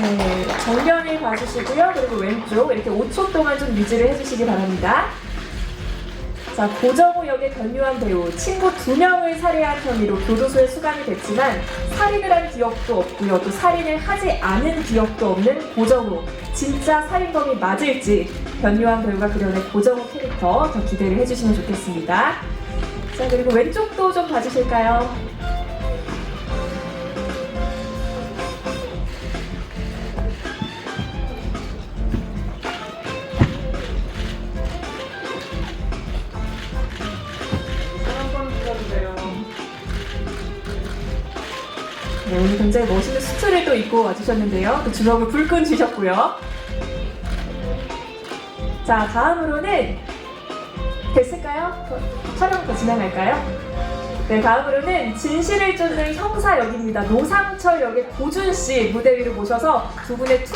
네, 정면을 봐주시고요. 그리고 왼쪽 이렇게 5초 동안 좀 유지를 해주시기 바랍니다. 자, 고정호 역의 변유한 배우, 친구 두 명을 살해한 혐의로 교도소에 수감이 됐지만 살인을 한 기억도 없고요. 또 살인을 하지 않은 기억도 없는 고정호. 진짜 살인범이 맞을지 변유한 배우가 그려낸 고정호 캐릭터 더 기대를 해주시면 좋겠습니다. 자, 그리고 왼쪽도 좀 봐주실까요? 네, 오늘 굉장히 멋있는 수트를 또 입고 와주셨는데요. 또 주먹을 불끈 쥐셨고요. 자, 다음으로는 됐을까요? 더- 촬영 더 진행할까요? 네, 다음으로는 진실을 쫓는 형사 역입니다. 노상철 역의 고준 씨 무대 위로 모셔서 두 분의 투